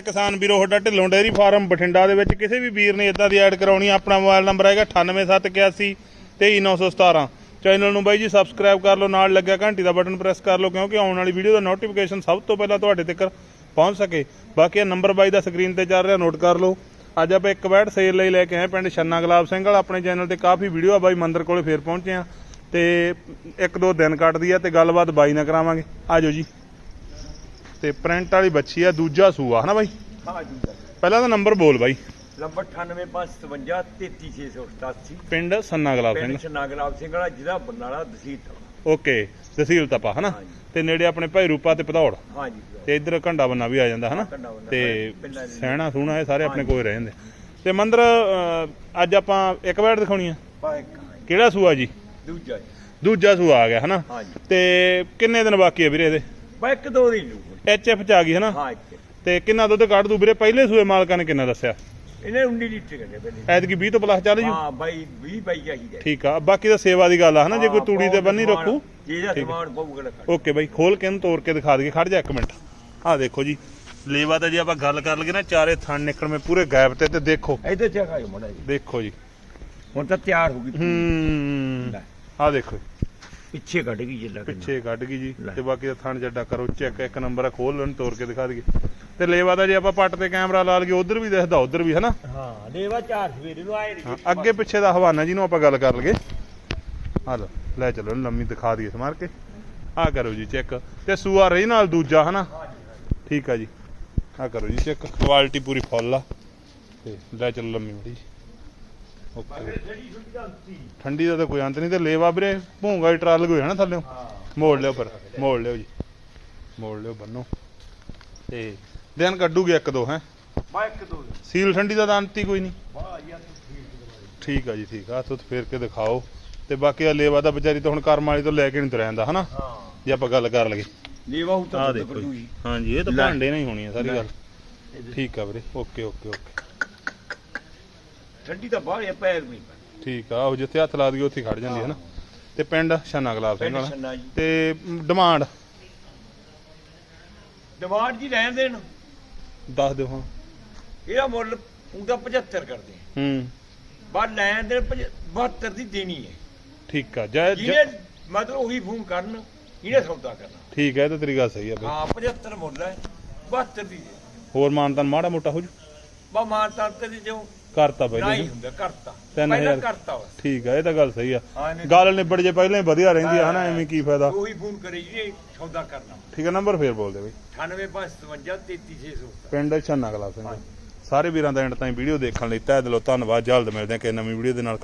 ਹੈ ਕਿਸਾਨ ਵੀਰੋ, ਤੁਹਾਡਾ ਢਿੱਲੋਂ ਡੇਅਰੀ ਫਾਰਮ ਬਠਿੰਡਾ ਦੇ ਵਿੱਚ ਕਿਸੇ ਵੀ ਵੀਰ ਨੇ ਇਦਾਂ ਦੀ ਐਡ ਕਰਾਉਣੀ ਆਪਣਾ ਮੋਬਾਈਲ ਨੰਬਰ ਹੈਗਾ 98781 23917 ਚੈਨਲ ਨੂੰ ਬਾਈ ਜੀ ਸਬਸਕ੍ਰਾਈਬ ਕਰ ਲਓ, ਨਾਲ ਲੱਗਿਆ ਘੰਟੀ ਦਾ ਬਟਨ ਪ੍ਰੈਸ ਕਰ ਲਓ, ਕਿਉਂਕਿ ਆਉਣ ਵਾਲੀ ਵੀਡੀਓ ਦਾ ਨੋਟੀਫਿਕੇਸ਼ਨ ਸਭ ਤੋਂ ਪਹਿਲਾਂ ਤੁਹਾਡੇ ਤੱਕ ਪਹੁੰਚ ਸਕੇ। ਬਾਕੀ ਇਹ ਨੰਬਰ ਬਾਈ ਦਾ ਸਕਰੀਨ ਤੇ ਚੱਲ ਰਿਹਾ ਨੋਟ ਕਰ ਲਓ। ਅੱਜ ਆਪਾਂ ਇੱਕ ਬੈਠ ਸੇਲ ਲਈ ਲੈ ਕੇ ਆਏ ਪਿੰਡ ਛੰਨਾ ਗੁਲਾਬ ਸਿੰਘ ਵਾਲਾ। ਆਪਣੇ ਚੈਨਲ ਤੇ ਕਾਫੀ ਵੀਡੀਓ ਆ, ਬਾਈ ਮੰਦਰ ਕੋਲੇ ਫੇਰ ਪਹੁੰਚੇ ਆ ਤੇ ਇੱਕ ਦੋ ਦਿਨ ਕੱਟਦੀ ਆ, ਤੇ ਗੱਲਬਾਤ ਬਾਈ ਨਾਲ ਕਰਾਵਾਂਗੇ। ਆਜੋ ਜੀ। ਤੇ ਪ੍ਰਿੰਟ ਵਾਲੀ ਬੱਚੀ ਆ ਦੂਜਾ ਸੂਆ ਹਨਾ ਬਾਈ? ਹਾਂ ਜੀ ਪਹਿਲਾਂ ਤਾਂ ਨੰਬਰ ਬੋਲ ਬਾਈ। ਨੰਬਰ 98557 33688 ਪਿੰਡ ਸੰਨਾ ਗੁਲਾਬ ਸਿੰਘ ਸ਼ਨਾਗਰਾਮ ਸਿੰਘ ਵਾਲਾ ਜ਼ਿਲ੍ਹਾ ਬਰਨਾਲਾ ਤਹਿਸੀਲ ਓਕੇ ਤਹਿਸੀਲ ਤਪਾ ਹਨਾ? ਹਾਂਜੀ। ਤੇ ਨੇੜੇ ਆਪਣੇ ਭਾਈ ਰੂਪਾ ਤੇ ਭਦੌੜ। ਹਾਂ ਜੀ ਤੇ ਇੱਧਰ ਘੰਡਾ ਬੰਨਾ ਵੀ ਆ ਜਾਂਦਾ ਹਨਾ? ਤੇ ਸਹਿਣਾ ਸੂਣਾ ਇਹ ਸਾਰੇ ਆਪਣੇ ਕੋਲ ਰਹਿ ਜਾਂਦੇ ਤੇ ਮੰਦਰ ਅੱਜ ਆਪਾਂ ਇੱਕ ਵਾਰ ਦਿਖਾਉਣੀ ਆ। ਕਿਹੜਾ ਸੂਆ ਜੀ? ਦੂਜਾ ਦੂਜਾ ਸੂਆ ਆ ਗਿਆ ਹਨਾ? ਤੇ ਕਿੰਨੇ ਦਿਨ ਬਾਕੀ ਆ ਵੀਰੇ ਇਹਦੇ? ਬਾਇਕ ਦੋ ਦੀ ਲੂ ਐਚ ਐਫ ਚ ਆ ਗਈ ਹਨਾ ਹਾਂ ਇੱਕ ਤੇ ਕਿੰਨਾ ਦੁੱਧ ਕੱਢ ਦੂ ਵੀਰੇ? ਪਹਿਲੇ ਸੂਏ ਮਾਲਕਾਂ ਨੇ ਕਿੰਨਾ ਦੱਸਿਆ? ਇਹਨੇ 19 ਲੀਟਰ ਕੱਢੇ ਪਹਿਲੇ। ਐਤਕੀ 20 ਤੋਂ ਪਲੱਸ ਚੱਲ ਜੂ? ਹਾਂ ਬਾਈ 20 ਬਾਈ ਚਾਹੀਦਾ ਠੀਕ ਆ ਬਾਕੀ ਤਾਂ ਸੇਵਾ ਦੀ ਗੱਲ ਆ ਹਨਾ ਜੇ ਕੋਈ ਹਾਂ, ਤੂੜੀ ਤੇ ਬੰਨੀ ਰੱਖੂ। ਜਿਹਦਾ। ਸਮਾਨ ਪਊਗਾ ਲੱਗਾ ਓਕੇ ਬਾਈ ਖੋਲ ਕੇ ਇਹਨੂੰ ਤੋੜ ਕੇ ਦਿਖਾ ਦਈਏ। ਖੜ ਜਾ ਇੱਕ ਮਿੰਟ। ਆਹ ਦੇਖੋ ਜੀ ਲੇਵਾ ਤਾਂ ਜੇ ਆਪਾਂ ਗੱਲ ਕਰ ਲਈਏ ਨਾ ਚਾਰੇ ਥਣ ਨਿਕਲਵੇਂ ਪੂਰੇ ਗੈਪ ਤੇ ਤੇ ਦੇਖੋ। ਇੱਧਰ ਚਖਾਇਓ ਮੜਾ ਜੀ ਦੇਖੋ ਜੀ। ਹੁਣ ਤਾਂ ਤਿਆਰ ਹੋ ਗਈ ਹੂੰ। ਆਹ ਦੇਖੋ ਪਿੱਛੇ ਕੱਢ ਗਈ ਜਿੱਲਾ ਪਿੱਛੇ ਕੱਢ ਗਈ ਜੀ ਲੈ। ਤੇ ਬਾਕੀ ਦਾ ਥਣ ਜੱਡਾ ਕਰੋ ਚੈੱਕ ਇੱਕ ਨੰਬਰ ਆ ਖੋਲ ਲੈਣ ਤੋੜ ਕੇ ਦਿਖਾ ਦਈਏ। ਤੇ ਲੇਵਾ ਦਾ ਜੇ ਆਪਾਂ ਪੱਟ ਤੇ ਕੈਮਰਾ ਲਾ ਲਈਏ ਉਧਰ ਵੀ ਦਿਖਦਾ ਉਧਰ ਵੀ ਹਨਾ? ਹਾਂ ਲੇਵਾ ਚਾਰ ਸਵੇਰੇ ਨੂੰ ਆਏ ਹਾਂ, ਅੱਗੇ ਪਿੱਛੇ ਦਾ ਹਵਾਨਾ ਜੀ ਨੂੰ ਆਪਾਂ ਗੱਲ ਕਰ ਲਈਏ। ਆ ਲਓ ਲੈ ਚਲੋ ਇਹਨੂੰ ਲੰਮੀ ਦਿਖਾ ਦਈਏ ਸਮਾਰ ਕੇ। ਆ ਕਰੋ ਜੀ ਚੈੱਕ। ਤੇ ਸੂਆ ਰਹੀ ਨਾਲ ਦੂਜਾ ਹਨਾ? ਠੀਕ ਆ ਜੀ। ਆ ਕਰੋ ਜੀ ਚੈੱਕ। ਕੁਆਲਿਟੀ ਪੂਰੀ ਫੁੱਲ ਆ। ਤੇ ਲੈ ਚਲੋ ਲੰਮੀ ਮੜੀ। ਓਕੇ। ਠੰਡੀ ਦਾ ਤਾਂ ਕੋਈ ਅੰਤ ਨਹੀਂ ਤੇ ਲੇਵਾ ਵੀਰੇ ਭੂੰਗਾ ਹੀ ਟਰਾਲ ਕੋਈ ਹਨਾ ਥੱਲੇ? ਮੋੜ ਲਿਓ ਪਰ ਮੋੜ ਲਿਓ ਜੀ। ਮੋੜ ਲਿਓ ਬੰਨੋ। ਤੇ ਦਿਨ ਕੱਢੂਗੇ ਇੱਕ ਦੋ ਹੈ? ਬਾਈਕ ਦੋ। ਸੀਲ ਠੰਡੀ ਦਾ ਤਾਂ ਅੰਤ ਹੀ ਕੋਈ ਨਹੀਂ। ਠੀਕ ਆ ਜੀ ਠੀਕ ਆ। ਉੱਤੇ ਫੇਰ ਕੇ ਦਿਖਾਓ। ਤੇ ਬਾਕੀ ਆ ਲੇਵਾ ਦਾ ਵਿਚਾਰੀ ਤਾਂ ਹੁਣ ਕਰਮ ਵਾਲੀ ਤੋਂ ਲੈ ਕੇ ਨਹੀਂ ਤੁਰਿਆ ਜਾਂਦਾ ਹਨਾ? ਜੇ ਆਪਾਂ ਗੱਲ ਕਰ ਲਈਏ। ਲੇਵਾ ਹੁ ਆ ਤਾਂ ਦੇਖੋ ਹਾਂਜੀ ਇਹ ਤਾਂ। ਭਾਂਡੇ ਨਹੀਂ ਹੋਣੀ ਆ ਸਾਰੀ। ਗੱਲ। ਠੀਕ ਆ ਵੀਰੇ ਓਕੇ ਓਕੇ ਓਕੇ। ਠੰਡੀ ਤਾਂ ਬਾਹਰ ਆ ਪੈਰ ਨਹੀਂ ਪੈਂਦੇ। ਠੀਕ ਆ ਉਹ ਜਿੱਥੇ ਹੱਥ ਲਾ ਦਈਏ ਉੱਥੇ ਹੀ ਖੜ ਜਾਂਦੀ ਹੈ ਨਾ। ਤੇ ਪਿੰਡ ਸ਼ਾਨਾ ਗੁਲਾਬ ਸਿੰਘ ਪਿੰਡ ਵਾਲਾ। ਛੰਨਾ ਜੀ। ਤੇ ਡਿਮਾਂਡ? ਡਿਮਾਂਡ ਜੀ ਲੈਣ ਦੇਣ। ਦੱਸ ਦਿਓ ਹਾਂ। ਇਹਦਾ ਮੁੱਲ ਉਹਦਾ 75 ਕਰਦੇ ਆ। ਹੂੰ। ਬਾਅਦ ਲੈਣ ਦੇਣ ਪਝ- 72 ਦੀ ਦੇਣੀ ਹੈ। ਠੀਕ ਆ ਜੈ ਜੈ- ਜਿਹਨੇ ਮਤਲਬ ਉਹੀ ਫੋਨ ਕਰਨ ਇਹਨੇ ਸੌਦਾ ਕਰਨਾ। ਠੀਕ ਹੈ ਇਹ ਤਾਂ ਤੇਰੀ ਗੱਲ ਸਹੀ ਆ ਬਈ। ਹਾਂ 75 ਮੁੱਲ ਹੈ 72 ਦੀ ਦੇ। ਹੋਰ ਮਾਨਤਾਨ ਮਾੜਾ ਮੋਟਾ ਹੋ ਜੂ? ਬਾ ਮਾਨਤਾ ਤੇ ਜੋ ਕਰਤਾ ਨਹੀਂ ਪਹਿਲੇ ਹੁੰਦਾ ਕਰਤਾ। ਤਿੰਨ ਪਹਿਲਾਂ ਹਜ਼ਾਰ। ਕਰਤਾ ਵਾ ਠੀਕ ਆ ਇਹ ਤਾਂ ਗੱਲ ਸਹੀ ਆ। ਹਾਂ ਗੱਲ ਨਿਬੜ ਜੇ ਪਹਿਲਾਂ ਹੀ ਵਧੀਆ ਰਹਿੰਦੀ ਆ ਹਨਾ ਐਵੇਂ ਕੀ ਫਾਇਦਾ? ਉਹੀ ਫੋਨ ਕਰੇ ਜਿਹਨੇ ਸੌਦਾ ਕਰਨਾ। ਠੀਕ ਆ ਨੰਬਰ ਫੇਰ ਬੋਲ ਦੇ ਬਈ 9855 33600 ਪਿੰਡ ਛੰਨਾ ਕਲਾ ਸਿੰਘ। ਸਾਰੇ ਵੀਰਾਂ ਦਾ ਐਂਡ ਤਾਈਂ ਵੀਡੀਓ ਦੇਖਣ ਲਈ ਤਹਿ ਦਿਲੋਂ ਧੰਨਵਾਦ। ਜਲਦ ਮਿਲਦੇ ਹਾਂ ਕਿ ਨਵੀਂ ਵੀਡੀਓ ਦੇ ਨਾਲ।